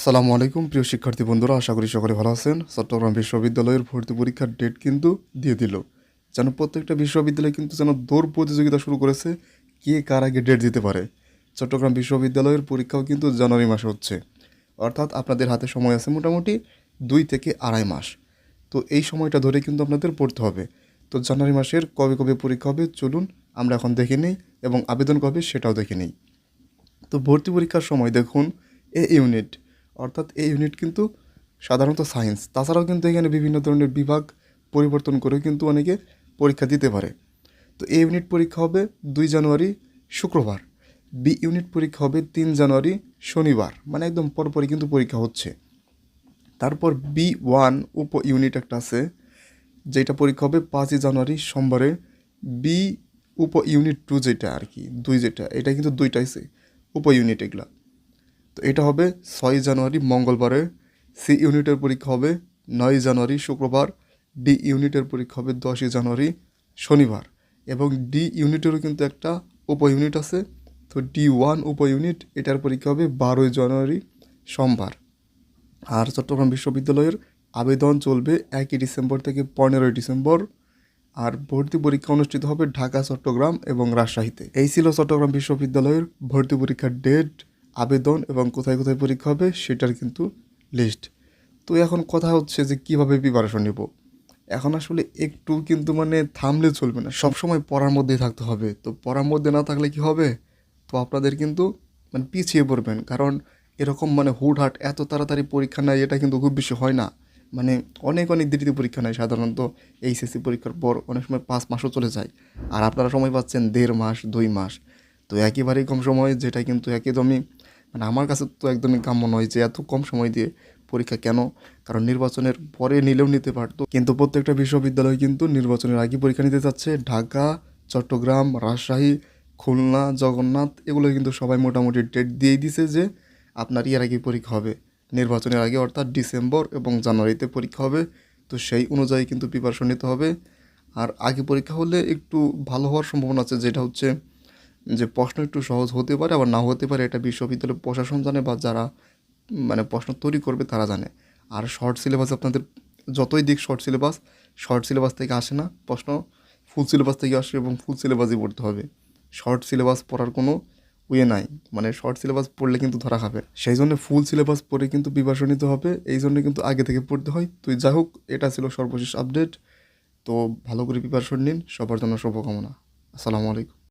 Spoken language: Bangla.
আসসালামু আলাইকুম, প্রিয় শিক্ষার্থী বন্ধুরা, আশা করি সকলে ভালো আছেন। চট্টগ্রাম বিশ্ববিদ্যালয়ের ভর্তি পরীক্ষার ডেট কিন্তু দিয়ে দিল। যেন প্রত্যেকটা বিশ্ববিদ্যালয় কিন্তু যেন দৌড় প্রতিযোগিতা শুরু করেছে, কে কার আগে ডেট দিতে পারে। চট্টগ্রাম বিশ্ববিদ্যালয়ের পরীক্ষাও কিন্তু জানুয়ারি মাসে হচ্ছে। অর্থাৎ আপনাদের হাতে সময় আছে মোটামুটি দুই থেকে আড়াই মাস। তো এই সময়টা ধরে কিন্তু আপনাদের পড়তে হবে। তো জানুয়ারি মাসের কবে কবে পরীক্ষা হবে, চলুন আমরা এখন দেখে নিই এবং আবেদন কবে সেটাও দেখে নিই। তো ভর্তি পরীক্ষার সময় দেখুন এ ইউনিট অর্থাৎ এই ইউনিট কিন্তু সাধারণত সায়েন্স তাছাড়াও কিন্তু এখানে বিভিন্ন ধরনের বিভাগ পরিবর্তন করেও কিন্তু অনেকে পরীক্ষা দিতে পারে। তো এ ইউনিট পরীক্ষা হবে দুই জানুয়ারি শুক্রবার। বি ইউনিট পরীক্ষা হবে তিন জানুয়ারি শনিবার। মানে একদম পরপরই কিন্তু পরীক্ষা হচ্ছে। তারপর বি ওয়ান উপ ইউনিট একটা আছে যেটা পরীক্ষা হবে পাঁচই জানুয়ারি সোমবারে। বি উপ ইউনিট টু যেটা আর কি, দুই যেটা, এটা কিন্তু দুইটাই দুইটাইছে উপ ইউনিট এগুলা। তো এটা হবে ছয় জানুয়ারি, মঙ্গলবারে সি ইউনিটের পরীক্ষা হবে, নয় জানুয়ারি, শুক্রবার, ডি ইউনিটের পরীক্ষা হবে দশই জানুয়ারি, শনিবার। এবং ডি ইউনিটেরও কিন্তু একটা উপ ইউনিট আছে, তো ডি ওয়ান উপ ইউনিট এটার পরীক্ষা হবে বারোই জানুয়ারি, সোমবার। আর চট্টগ্রাম বিশ্ববিদ্যালয়ের আবেদন চলবে একই ডিসেম্বর থেকে পনেরোই ডিসেম্বর, আর ভর্তি পরীক্ষা অনুষ্ঠিত হবে ঢাকা, চট্টগ্রাম এবং রাজশাহীতে। এই ছিল চট্টগ্রাম বিশ্ববিদ্যালয়ের ভর্তি পরীক্ষার ডেট আবেদন এবং কোথায় কোথায় পরীক্ষা হবে সেটার কিন্তু লিস্ট তো এখন কথা হচ্ছে যে কীভাবে প্রিপারেশন নেব? এখন আসলে একটু কিন্তু মানে থামলে চলবে না। সবসময় পড়ার মধ্যেই থাকতে হবে। তো পড়ার মধ্যে না থাকলে কি হবে? তো আপনাদের কিন্তু মানে পিছিয়ে পড়বেন। কারণ এরকম মানে হুটহাট এত তাড়াতাড়ি পরীক্ষা নেয় এটা কিন্তু খুব বেশি হয় না। মানে অনেক অনেক দেরিতে পরীক্ষা নেয় সাধারণত এইচএসসি পরীক্ষার পর। অনেক সময় পাঁচ মাসও চলে যায়। আর আপনারা সময় পাচ্ছেন দেড় মাস, দুই মাস। তো একেবারেই কম সময়, যেটা কিন্তু একদমই মানে আমার কাছে তো একদমই কাম্য নয় যে এত কম সময় দিয়ে পরীক্ষা কেন? কারণ নির্বাচনের পরে নিলেও নিতে পারতো। কিন্তু প্রত্যেকটা বিশ্ববিদ্যালয় কিন্তু নির্বাচনের আগে পরীক্ষা নিতে যাচ্ছে ঢাকা, চট্টগ্রাম, রাজশাহী, খুলনা, জগন্নাথ এগুলো কিন্তু সবাই মোটামুটি ডেট দিয়েই দিছে যে আপনার ইয়ার আগে পরীক্ষা হবে। নির্বাচনের আগে অর্থাৎ ডিসেম্বর এবং জানুয়ারিতে পরীক্ষা হবে। তো সেই অনুযায়ী কিন্তু প্রিপারেশন নিতে হবে। আর আগে পরীক্ষা হলে একটু ভালো হওয়ার সম্ভাবনা আছে, যেটা হচ্ছে যে প্রশ্ন একটু সহজ হতে পারে, আবার না হতে পারে, এটা বিশ্ববিদ্যালয় প্রশাসন জানে বা যারা মানে প্রশ্ন তৈরি করবে তারা জানে। আর শর্ট সিলেবাস আপনাদের, যতই দিক শর্ট সিলেবাস শর্ট সিলেবাস থেকে আসে না প্রশ্ন ফুল সিলেবাস থেকে আসে এবং ফুল সিলেবাসই পড়তে হবে। শর্ট সিলেবাস পড়ার কোনো ওয়ে নাই মানে শর্ট সিলেবাস পড়লে কিন্তু ধরা খাবে। সেই জন্য ফুল সিলেবাস পড়ে কিন্তু প্রিপারেশন নিতে হবে, এই জন্য কিন্তু আগে থেকে পড়তে হয়। তুই যাই হোক, এটা ছিল সর্বশেষ আপডেট তো ভালো করে প্রিপারেশন নিন, সবার জন্য শুভকামনা। আসসালামু আলাইকুম।